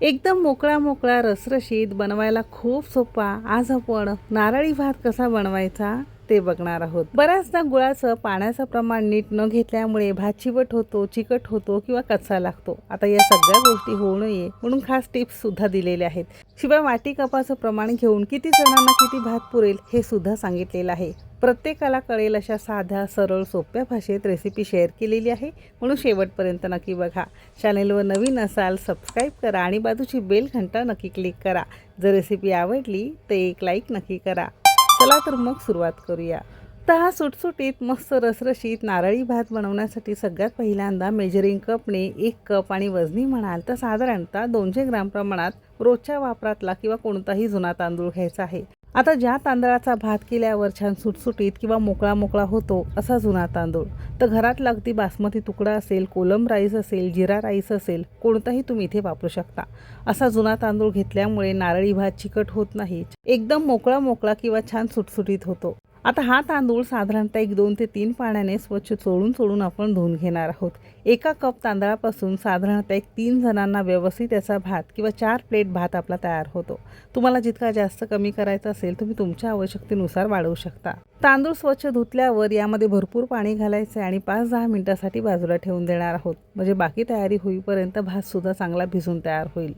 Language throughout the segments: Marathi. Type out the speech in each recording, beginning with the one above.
एकदम मोकळा मोकळा रसरशीत बनवायला खूप सोपा. आज आपण नारळी भात कसा बनवायचा ते बघणार आहोत. बऱ्याचदा गुळाचं पाण्याचं प्रमाण नीट न घेतल्यामुळे भात चिवट होतो चिकट होतो किंवा कच्चा लागतो. आता या सगळ्या गोष्टी होऊ नये म्हणून खास टिप्स सुद्धा दिलेल्या आहेत. शिवाय वाटी कपाचं प्रमाण घेऊन किती जणांना किती भात पुरेल हे सुद्धा सांगितलेलं आहे. प्रत्येकाला कळेल अशा साध्या सरळ सोप्या भाषेत रेसिपी शेअर केलेली आहे. म्हणून शेवटपर्यंत नक्की बघा. चॅनेलवर नवीन असाल सबस्क्राईब करा आणि बाजूची बेल घंटा नक्की क्लिक करा. जर रेसिपी आवडली तर एक लाईक नक्की करा. चला तर मग सुरुवात करूया. तर हा सुटसुटीत मस्त रसरशीत नारळी भात बनवण्यासाठी सगळ्यात पहिल्यांदा मेजरिंग कपने एक कप आणि वजनी म्हणाल तर साधारणतः दोनशे ग्राम प्रमाणात रोजच्या वापरातला किंवा कोणताही जुना तांदूळ घ्यायचा आहे. आता ज्या तांदळाचा भात केल्यावर छान सुटसुटीत किंवा मोकळा मोकळा होतो असा जुना तांदूळ. तर घरातला अगदी बासमती तुकडा असेल कोलम राईस असेल जिरा राईस असेल कोणताही तुम्ही इथे वापरू शकता. असा जुना तांदूळ घेतल्यामुळे नारळी भात चिकट होत नाही. एकदम मोकळा मोकळा किंवा छान सुटसुटीत होतो. आता हा तांदूळ साधारणतः एक दोन ते तीन पाण्याने स्वच्छ चोळून चोळून आपण धुवून घेणार आहोत. एका कप तांदळापासून साधारणतः एक तीन जणांना व्यवस्थित याचा भात किंवा चार प्लेट भात आपला तयार होतो. तुम्हाला जितका जास्त कमी करायचा असेल तुम्ही तुमच्या आवश्यकतेनुसार वाढवू शकता. तांदूळ स्वच्छ धुतल्यावर यामध्ये भरपूर पाणी घालायचे आणि पाच दहा मिनिटासाठी बाजूला ठेवून देणार आहोत. म्हणजे बाकी तयारी होईपर्यंत भातसुद्धा चांगला भिजून तयार होईल.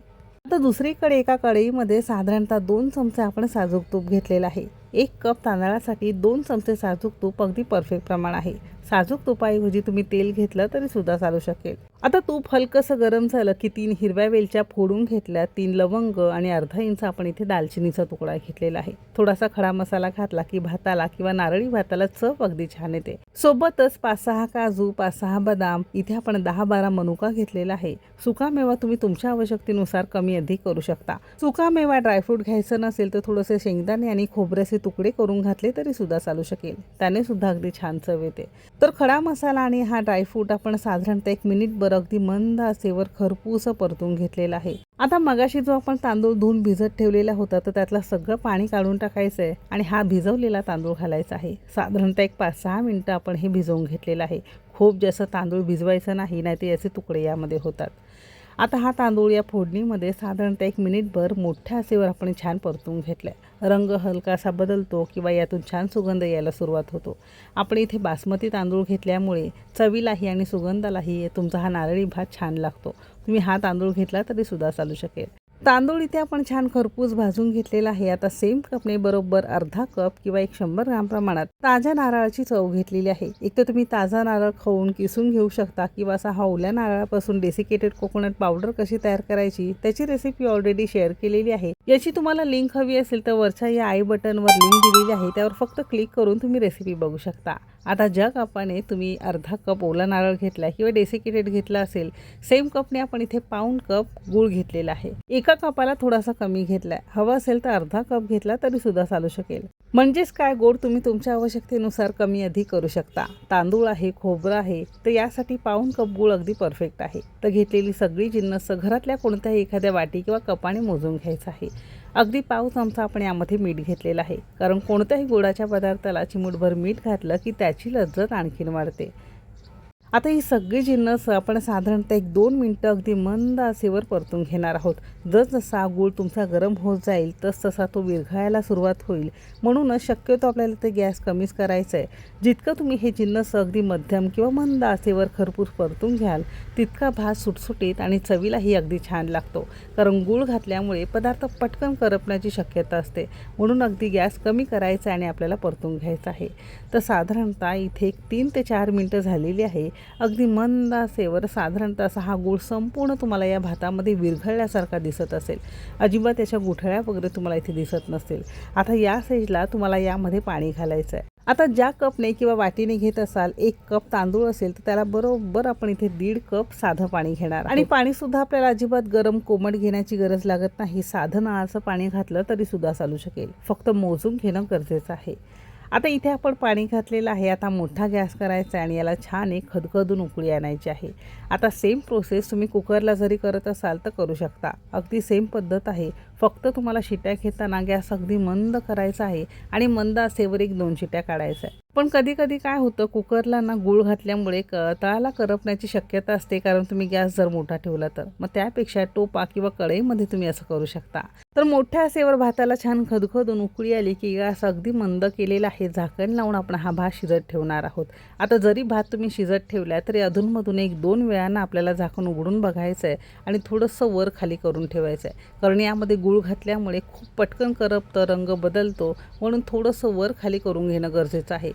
आता दुसरीकडे एका कढईमध्ये साधारणतः दोन चमचे आपण साजूक तूप घेतलेलं आहे. एक कप तांदळासाठी दोन चमचे साजूक तूप अगदी परफेक्ट प्रमाण आहे. साजूक तुपाऐवजी तुम्ही तेल घेतलं तरी सुद्धा चालू शकेल. आता तूप हलकंसं गरम झालं की तीन हिरव्या वेलच्या फोडून घेतल्या तीन लवंग आणि अर्धा इंच आपण इथे दालचिनीचा तुकडा घेतलेला आहे. थोडासा खडा मसाला घातला की भाताला किंवा नारळी भाताला चव अगदी छान येते. सोबतच पाच सहा काजू पाच सहा बदाम इथे आपण दहा बारा मनुका घेतलेला आहे. सुका मेवा तुम्ही तुमच्या आवश्यकतेनुसार कमी अधिक करू शकता. सुका मेवा ड्रायफ्रूट घ्यायचं नसेल तर थोडेसे शेंगदाणे आणि खोबऱ्याचे तुकडे करून घातले तरी सुद्धा चालू शकेल. त्याने सुद्धा अगदी छान चव येते. तर खडा मसाला आणि हा ड्रायफ्रूट आपण साधारणतः एक मिनिटभर अगदी मंद असेवर खरपूस परतून घेतलेला आहे. आता मगाशी जो आपण तांदूळ धुवून भिजत ठेवलेला होता तर त्यातलं सगळं पाणी काढून टाकायचं आहे आणि हा भिजवलेला तांदूळ घालायचा आहे. साधारणतः एक पाच सहा मिनटं आपण हे भिजवून घेतलेलं आहे. खूप जास्त तांदूळ भिजवायचं नाही नाही तर याचे तुकडे यामध्ये होतात. आता हा तांदूळ या फोडणीमध्ये साधारणतः एक मिनिटभर मोठ्या आसेवर आपण छान परतून घेतला आहे रंग हलकासा बदलतो किंवा यातून छान सुगंध यायला सुरुवात होतो. आपण इथे बासमती तांदूळ घेतल्यामुळे चवीलाही आणि सुगंधालाही तुमचा हा नारळी भात छान लागतो. तुम्ही हा तांदूळ घेतला तरी सुद्धा चालू शकेल. तांदूळ इथे आपण छान खरपूस भाजून घेतलेला आहे. आता सेम कपने बरोबर अर्धा कप किंवा एक शंभर ग्राम प्रमाणात ताज्या नारळाची चव घेतलेली आहे. एक तर तुम्ही ताजा नारळ खाऊन किसून घेऊ शकता किंवा असा हा ओल्या नारळापासून डेसिकेटेड कोकोनट पावडर कशी तयार करायची त्याची रेसिपी ऑलरेडी शेअर केलेली आहे. याची तुम्हाला लिंक हवी असेल तर वरच्या या आय बटनवर लिंक दिलेली आहे. त्यावर फक्त क्लिक करून तुम्ही रेसिपी बघू शकता. आता ज्या कपाने तुम्ही अर्धा कप ओला नारळ घेतला किंवा डेसिकेटेड घेतला असेल सेम कपने आपण इथे पाऊंड कप गूळ घेतलेला आहे. एका कपाला थोडासा कमी घेतलाय. हवा असेल तर अर्धा कप घेतला तरी सुद्धा चालू शकेल. म्हणजेच काय? गोड तुम्ही तुमच्या आवश्यकतेनुसार कमी अधिक करू शकता. तांदूळ आहे खोबरं आहे तर यासाठी पाऊन कप गूळ अगदी परफेक्ट आहे. तर घेतलेली सगळी जिन्नस घरातल्या कोणत्याही एखाद्या वाटी किंवा कपाने मोजून घ्यायचं आहे. अगदी पाव चमचा आपण यामध्ये मीठ घेतलेलं आहे. कारण कोणत्याही गोडाच्या पदार्थाला चिमूटभर मीठ घातलं की त्याची लज्जत आणखीन वाढते. आता ही सगळी जिन्नस आपण साधारणतः एक दोन मिनटं अगदी मंद आसेवर परतून घेणार आहोत. जसजसा गूळ तुमचा गरम होत जाईल तस तसा तो विरघळायला सुरुवात होईल. म्हणूनच शक्यतो आपल्याला ते गॅस कमीच करायचं आहे जितकं तुम्ही हे जिन्नस अगदी मध्यम किंवा मंद आसेवर खरपूस परतून घ्याल तितका भात सुटसुटीत आणि चवीलाही अगदी छान लागतो. कारण गूळ घातल्यामुळे पदार्थ पटकन करपण्याची शक्यता असते. म्हणून अगदी गॅस कमी करायचा आणि आपल्याला परतून घ्यायचा आहे. तर साधारणतः इथे एक तीन ते चार मिनटं झालेली आहे. अगदी मंद असेवर साधारणतः असा हा गूळ संपूर्ण तुम्हाला या भातामध्ये विरघळल्यासारखा दिसत असेल. अजिबात त्याच्या गुठळ्या वगैरे तुम्हाला इथे दिसत नसेल आता या साईजला तुम्हाला यामध्ये पाणी घालायचं आहे. आता ज्या कपने किंवा वाटीने घेत असाल एक कप तांदूळ असेल तर त्याला बरोबर आपण इथे दीड कप साधं पाणी घेणार आणि पाणी सुद्धा आपल्याला अजिबात गरम कोमट घेण्याची गरज लागत नाही. साधं नळाचं पाणी घातलं तरी सुद्धा चालू शकेल. फक्त मोजून घेणं गरजेचं आहे. आता इथे आपण पाणी घातलेलं आहे. आता मोठा गॅस करायचा आहे आणि याला छान एक खदखदून उकळी आणायची आहे. आता सेम प्रोसेस तुम्ही कुकरला जरी करत असाल तर करू शकता. अगदी सेम पद्धत आहे. फक्त तुम्हाला शिट्या घेताना गॅस अगदी मंद करायचा आहे आणि मंद असेवर एक दोन शिट्या काढायचा आहे पण कधी कधी काय होतं कुकरला ना गूळ घातल्यामुळे क तळाला करपण्याची शक्यता असते कारण तुम्ही गॅस जर मोठा ठेवला तर. मग त्यापेक्षा टोपा किंवा कढईमध्ये तुम्ही असं करू शकता. तर मोठ्या आसेवर भाताला छान खदखदून उकळी आली की गॅस अगदी मंद केलेला आहे झाकण लावून आपण हा भात शिजत ठेवणार आहोत. आता जरी भात तुम्ही शिजत ठेवला तरी अधूनमधून एक दोन वेळानं आपल्याला झाकण उघडून बघायचं आहे आणि थोडंसं वर खाली करून ठेवायचं आहे. कारण यामध्ये गूळ घातल्यामुळे खूप पटकन करपतं रंग बदलतो म्हणून थोडंसं वर खाली करून घेणं गरजेचं आहे.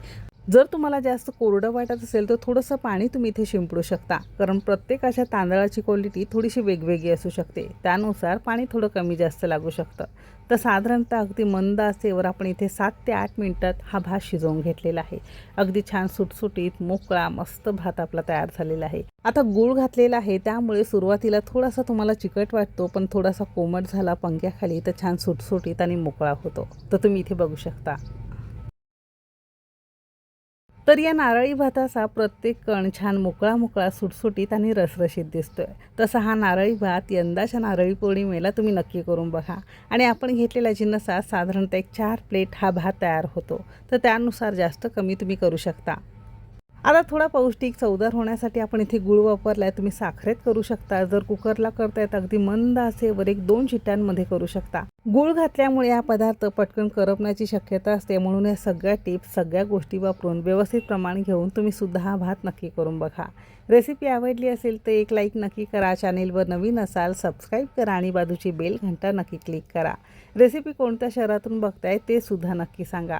जर तुम्हाला जास्त कोरडं वाटत असेल तर थोडंसं पाणी तुम्ही इथे शिंपडू शकता. कारण प्रत्येकाच्या तांदळाची क्वालिटी थोडीशी वेगवेगळी असू शकते. त्यानुसार पाणी थोडं कमी जास्त लागू शकतं. तर साधारणतः अगदी मंद असेवर आपण इथे सात ते आठ मिनटात हा भात शिजवून घेतलेला आहे. अगदी छान सुटसुटीत मोकळा मस्त भात आपला तयार झालेला आहे. आता गूळ घातलेला आहे त्यामुळे सुरुवातीला थोडासा तुम्हाला चिकट वाटतो पण थोडासा कोमट झाला पंख्याखाली तर छान सुटसुटीत आणि मोकळा होतो. तर तुम्ही इथे बघू शकता. तर या नारळी भाताचा प्रत्येक कण छान मोकळा मोकळा सुटसुटीत आणि रसरशीत दिसतोय. तसा हा नारळी भात यंदाच्या नारळी पौर्णिमेला तुम्ही नक्की करून बघा. आणि आपण घेतलेल्या जिन्नसात साधारणतः एक चार प्लेट हा भात तयार होतो. तर त्यानुसार जास्त कमी तुम्ही करू शकता. आता थोडा पौष्टिक चवदार होण्यासाठी आपण इथे गुळ वापरला आहे तुम्ही साखरेत करू शकता. जर कुकरला करतायत अगदी मंद असेवर एक दोन शिट्ट्यांमध्ये करू शकता. गुळ घातल्यामुळे हा पदार्थ पटकन करपण्याची शक्यता असते. म्हणून या सगळ्या टिप्स सगळ्या गोष्टी वापरून व्यवस्थित प्रमाण घेऊन तुम्ही सुद्धा हा भात नक्की करून बघा. रेसिपी आवडली असेल तर एक लाईक नक्की करा. चॅनेलवर नवीन असाल सबस्क्राईब करा आणि बाजूची बेल घंटा नक्की क्लिक करा. रेसिपी कोणत्या शहरातून बघताय ते सुद्धा नक्की सांगा.